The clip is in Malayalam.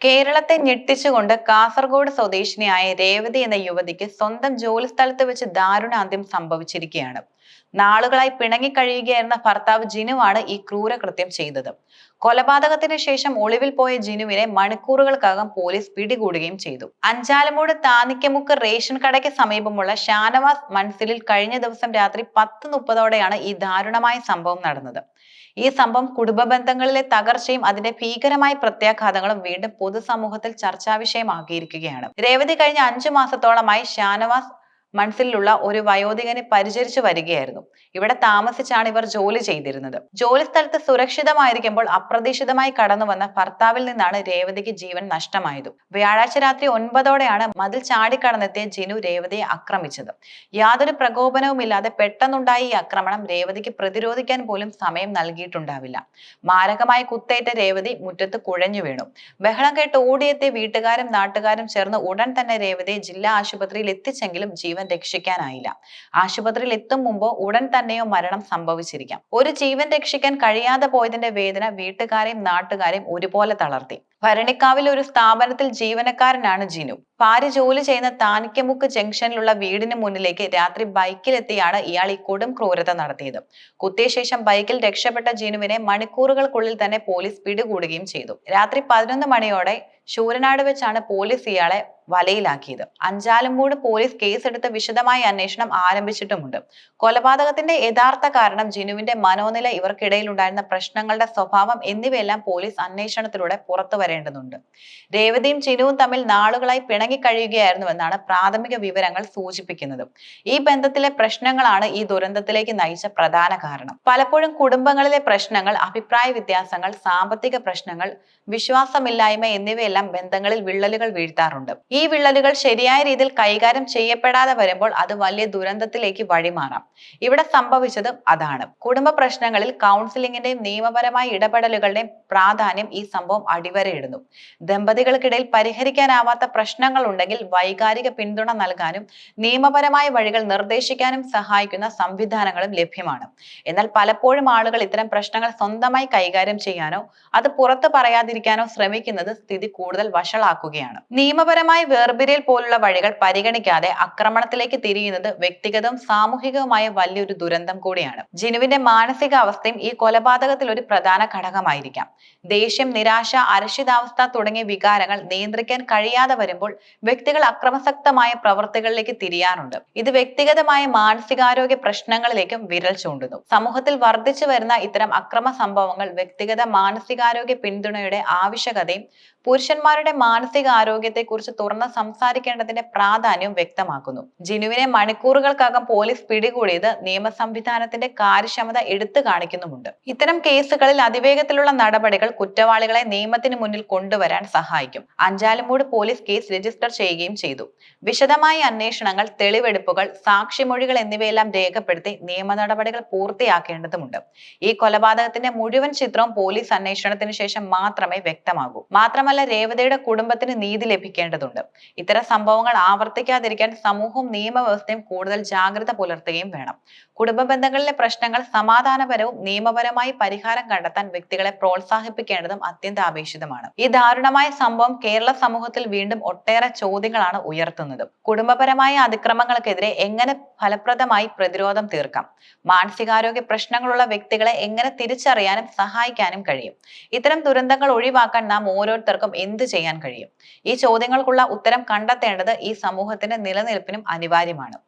കേരളത്തെ ഞെട്ടിച്ചുകൊണ്ട് കാസർഗോഡ് സ്വദേശിനിയായ രേവതി എന്ന യുവതിക്ക് സ്വന്തം ജോലി സ്ഥലത്ത് വെച്ച് ദാരുണാന്ത്യം സംഭവിച്ചിരിക്കുകയാണ്. നാളുകളായി പിണങ്ങിക്കഴിയുകയായിരുന്ന ഭർത്താവ് ജിനുവാണ് ഈ ക്രൂരകൃത്യം ചെയ്തത്. കൊലപാതകത്തിന് ശേഷം ഒളിവിൽ പോയ ജിനുവിനെ മണിക്കൂറുകൾക്കകം പോലീസ് പിടികൂടുകയും ചെയ്തു. അഞ്ചാലമൂട് താനിക്കമുക്ക് റേഷൻ കടയ്ക്ക് സമീപമുള്ള ഷാനവാസ് മൻസിലിൽ കഴിഞ്ഞ ദിവസം രാത്രി പത്ത് മുപ്പതോടെയാണ് ഈ ദാരുണമായ സംഭവം നടന്നത്. ഈ സംഭവം കുടുംബ ബന്ധങ്ങളിലെ തകർച്ചയും അതിന്റെ ഭീകരമായ പ്രത്യാഘാതങ്ങളും വീണ്ടും പൊതുസമൂഹത്തിൽ ചർച്ചാ വിഷയമാക്കിയിരിക്കുകയാണ് രേവതി കഴിഞ്ഞ അഞ്ചു മാസത്തോളമായി ഷാനവാസ് മൺസിലുള്ള ഒരു വയോധികനെ പരിചരിച്ചു വരികയായിരുന്നു. ഇവിടെ താമസിച്ചാണ് ഇവർ ജോലി ചെയ്തിരുന്നത്. ജോലി സ്ഥലത്ത് സുരക്ഷിതമായിരിക്കുമ്പോൾ അപ്രതീക്ഷിതമായി കടന്നു വന്ന ഭർത്താവിൽ നിന്നാണ് രേവതിക്ക് ജീവൻ നഷ്ടമായത്. വ്യാഴാഴ്ച രാത്രി ഒൻപതോടെയാണ് മതിൽ ചാടിക്കടന്നെത്തിയ ജിനു രേവതിയെ ആക്രമിച്ചത്. യാതൊരു പ്രകോപനവുമില്ലാതെ പെട്ടെന്നുണ്ടായ ഈ ആക്രമണം രേവതിക്ക് പ്രതിരോധിക്കാൻ പോലും സമയം നൽകിയിട്ടുണ്ടാവില്ല. മാരകമായ കുത്തേറ്റ രേവതി മുറ്റത്ത് കുഴഞ്ഞു വീണു. ബഹളം കേട്ട് ഓടിയെത്തിയ വീട്ടുകാരും നാട്ടുകാരും ചേർന്ന് ഉടൻ തന്നെ രേവതിയെ ജില്ലാ ആശുപത്രിയിൽ എത്തിച്ചെങ്കിലും ജീവൻ രക്ഷിക്കാനായില്ല. ആശുപത്രിയിൽ എത്തും മുമ്പോ ഉടൻ തന്നെയോ മരണം സംഭവിച്ചിരിക്കാം. ഒരു ജീവൻ രക്ഷിക്കാൻ കഴിയാതെ പോയതിന്റെ വേദന വീട്ടുകാരെയും നാട്ടുകാരെയും ഒരുപോലെ തളർത്തി. ഭരണിക്കാവിൽ ഒരു സ്ഥാപനത്തിൽ ജീവനക്കാരനാണ് ജിനു. ഭാര്യ ജോലി ചെയ്യുന്ന താനിക്കമുക്ക് ജംഗ്ഷനിലുള്ള വീടിന് മുന്നിലേക്ക് രാത്രി ബൈക്കിലെത്തിയാണ് ഇയാൾ ഈ കൊടും ക്രൂരത നടത്തിയത്. കുത്തിയ ശേഷം ബൈക്കിൽ രക്ഷപ്പെട്ട ജിനുവിനെ മണിക്കൂറുകൾക്കുള്ളിൽ തന്നെ പോലീസ് പിടികൂടുകയും ചെയ്തു. രാത്രി പതിനൊന്ന് മണിയോടെ ശൂരനാട് വെച്ചാണ് പോലീസ് ഇയാളെ വലയിലാക്കിയത്. അഞ്ചാലുംകൂട് പോലീസ് കേസെടുത്ത് വിശദമായ അന്വേഷണം ആരംഭിച്ചിട്ടുമുണ്ട്. കൊലപാതകത്തിന്റെ യഥാർത്ഥ കാരണം ജിനുവിന്റെ മനോനില ഇവർക്കിടയിൽ ഉണ്ടായിരുന്ന പ്രശ്നങ്ങളുടെ സ്വഭാവം എന്നിവയെല്ലാം പോലീസ് അന്വേഷണത്തിലൂടെ പുറത്തു വരേണ്ടതുണ്ട്. രേവതിയും ചിനുവും തമ്മിൽ നാളുകളായി പിണങ്ങി കഴിയുകയായിരുന്നുവെന്നാണ് പ്രാഥമിക വിവരങ്ങൾ സൂചിപ്പിക്കുന്നത്. ഈ ബന്ധത്തിലെ പ്രശ്നങ്ങളാണ് ഈ ദുരന്തത്തിലേക്ക് നയിച്ച പ്രധാന കാരണം. പലപ്പോഴും കുടുംബങ്ങളിലെ പ്രശ്നങ്ങൾ അഭിപ്രായ വ്യത്യാസങ്ങൾ സാമ്പത്തിക പ്രശ്നങ്ങൾ വിശ്വാസമില്ലായ്മ എന്നിവയെല്ലാം ബന്ധങ്ങളിൽ വിള്ളലുകൾ വീഴ്ത്താറുണ്ട്. ഈ വിള്ളലുകൾ ശരിയായ രീതിയിൽ കൈകാര്യം ചെയ്യപ്പെടാതെ വരുമ്പോൾ അത് വലിയ ദുരന്തത്തിലേക്ക് വഴിമാറാം. ഇവിടെ സംഭവിച്ചത് അതാണ്. കുടുംബ പ്രശ്നങ്ങളിൽ കൗൺസിലിംഗിന്റെയും നിയമപരമായ ഇടപെടലുകളുടെയും പ്രാധാന്യം ഈ സംഭവം അടിവരയിടുന്നു ദമ്പതികൾക്കിടയിൽ പരിഹരിക്കാനാവാത്ത പ്രശ്നങ്ങൾ ഉണ്ടെങ്കിൽ വൈകാരിക പിന്തുണ നൽകാനും നിയമപരമായ വഴികൾ നിർദ്ദേശിക്കാനും സഹായിക്കുന്ന സംവിധാനങ്ങളും ലഭ്യമാണ്. എന്നാൽ പലപ്പോഴും ആളുകൾ ഇത്തരം പ്രശ്നങ്ങൾ സ്വന്തമായി കൈകാര്യം ചെയ്യാനോ അത് പുറത്തു പറയാതിരിക്കാനോ ശ്രമിക്കുന്നത് സ്ഥിതി കൂടുതൽ വഷളാക്കുകയാണ്. നിയമപരമായി വേർപിരിയൽ പോലുള്ള വഴികൾ പരിഗണിക്കാതെ ആക്രമണത്തിലേക്ക് തിരിയുന്നത് വ്യക്തിഗതവും സാമൂഹികവുമായ വലിയൊരു ദുരന്തം കൂടിയാണ്. ജിനുവിന്റെ മാനസികാവസ്ഥയും ഈ കൊലപാതകത്തിൽ ഒരു പ്രധാന ഘടകമായിരിക്കാം. ദേഷ്യം നിരാശ അരക്ഷിതാവസ്ഥ തുടങ്ങിയ വികാരങ്ങൾ നിയന്ത്രിക്കാൻ കഴിയാതെ വരുമ്പോൾ വ്യക്തികൾ അക്രമസക്തമായ പ്രവർത്തികളിലേക്ക് തിരിയാറുണ്ട്. ഇത് വ്യക്തിഗതമായ മാനസികാരോഗ്യ പ്രശ്നങ്ങളിലേക്കും വിരൽ ചൂണ്ടുന്നു. സമൂഹത്തിൽ വർദ്ധിച്ചു വരുന്ന ഇത്തരം അക്രമ സംഭവങ്ങൾ വ്യക്തിഗത മാനസികാരോഗ്യ പിന്തുണയുടെ ആവശ്യകതയും പുരുഷന്മാരുടെ മാനസികാരോഗ്യത്തെക്കുറിച്ച് തുറന്ന് സംസാരിക്കേണ്ടതിന്റെ പ്രാധാന്യവും വ്യക്തമാക്കുന്നു. ജിനുവിനെ മണിക്കൂറുകൾക്കകം പോലീസ് പിടികൂടിയത് നിയമ സംവിധാനത്തിന്റെ കാര്യക്ഷമത എടുത്തു കാണിക്കുന്നുമുണ്ട്. ഇത്തരം കേസുകളിൽ അതിവേഗത്തിലുള്ള നടപടികൾ കുറ്റവാളികളെ നിയമത്തിന് മുന്നിൽ കൊണ്ടുവരാൻ സഹായിക്കും. അഞ്ചാലുമൂട് പോലീസ് കേസ് രജിസ്റ്റർ ചെയ്യുകയും ചെയ്തു. വിശദമായ അന്വേഷണങ്ങൾ തെളിവെടുപ്പുകൾ സാക്ഷിമൊഴികൾ എന്നിവയെല്ലാം രേഖപ്പെടുത്തി നിയമ നടപടികൾ പൂർത്തിയാക്കേണ്ടതുണ്ട് ഈ കൊലപാതകത്തിന്റെ മുഴുവൻ ചിത്രവും പോലീസ് അന്വേഷണത്തിന് ശേഷം മാത്രമേ വ്യക്തമാകൂ. മാത്രമല്ല രേവതയുടെ കുടുംബത്തിന് നീതി ലഭിക്കേണ്ടതുണ്ട്. ഇത്തരം സംഭവങ്ങൾ ആവർത്തിക്കാതിരിക്കാൻ സമൂഹവും നിയമവ്യവസ്ഥയും കൂടുതൽ ജാഗ്രത പുലർത്തുകയും വേണം. കുടുംബ ബന്ധങ്ങളിലെ പ്രശ്നങ്ങൾ സമാധാനപരവും നിയമപരമായി പരിഹാരം കണ്ടെത്താൻ വ്യക്തികളെ പ്രോത്സാഹിപ്പിക്കേണ്ടതും അത്യന്താപേക്ഷിതമാണ്. ഈ ദാരുണമായ സംഭവം കേരള സമൂഹത്തിൽ വീണ്ടും ഒട്ടേറെ ചോദ്യങ്ങളാണ് ഉയർത്തുന്നത്. കുടുംബപരമായ അതിക്രമങ്ങൾക്കെതിരെ എങ്ങനെ ഫലപ്രദമായി പ്രതിരോധം തീർക്കാം? മാനസികാരോഗ്യ പ്രശ്നങ്ങളുള്ള വ്യക്തികളെ എങ്ങനെ തിരിച്ചറിയാനും സഹായിക്കാനും കഴിയും? ഇത്തരം ദുരന്തങ്ങൾ ഒഴിവാക്കാൻ നാം ഓരോരുത്തർക്കും എന്ത് ചെയ്യാൻ കഴിയും? ഈ ചോദ്യങ്ങൾക്കുള്ള ഉത്തരം കണ്ടെത്തേണ്ടത് ഈ സമൂഹത്തിന്റെ നിലനിൽപ്പിനും അനിവാര്യമാണ്.